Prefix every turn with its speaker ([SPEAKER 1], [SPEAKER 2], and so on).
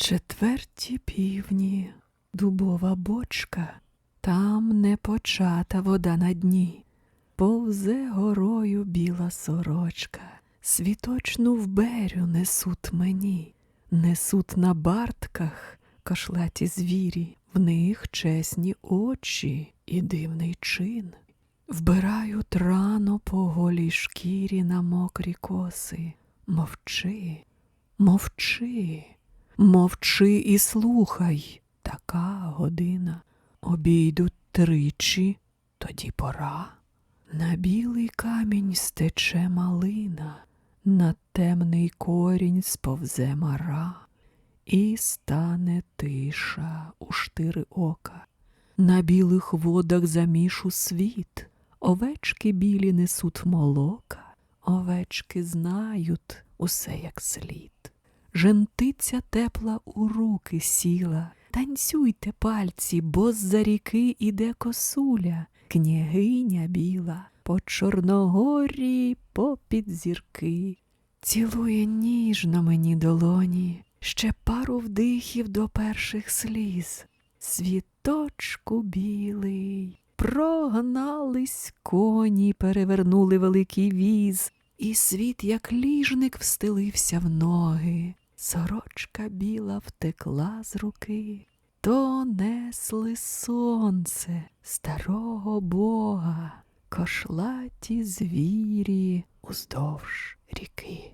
[SPEAKER 1] Четверті півні, дубова бочка, там не почата вода на дні, повзе горою біла сорочка, світочну вберю несуть мені, несуть на бартках кашлаті звірі, в них чесні очі і дивний чин. Вбирають рано по голій шкірі на мокрі коси. Мовчи, мовчи, мовчи і слухай, така година. Обійдуть тричі, тоді пора. На білий камінь стече малина, на темний корінь сповзе мара, і стане тиша у штири ока. На білих водах замішу світ, овечки білі несуть молока, овечки знають усе як слід. Жентиця тепла у руки сіла, танцюйте пальці, бо з-за ріки іде косуля, княгиня біла, по Чорногорі попід зірки. Цілує ніжно мені долоні, ще пару вдихів до перших сліз. Світочку білий, прогнались коні, перевернули великий віз, і світ, як ліжник, встелився в ноги. Сорочка біла втекла з руки, то несли сонце старого бога, кошлаті звірі уздовж ріки.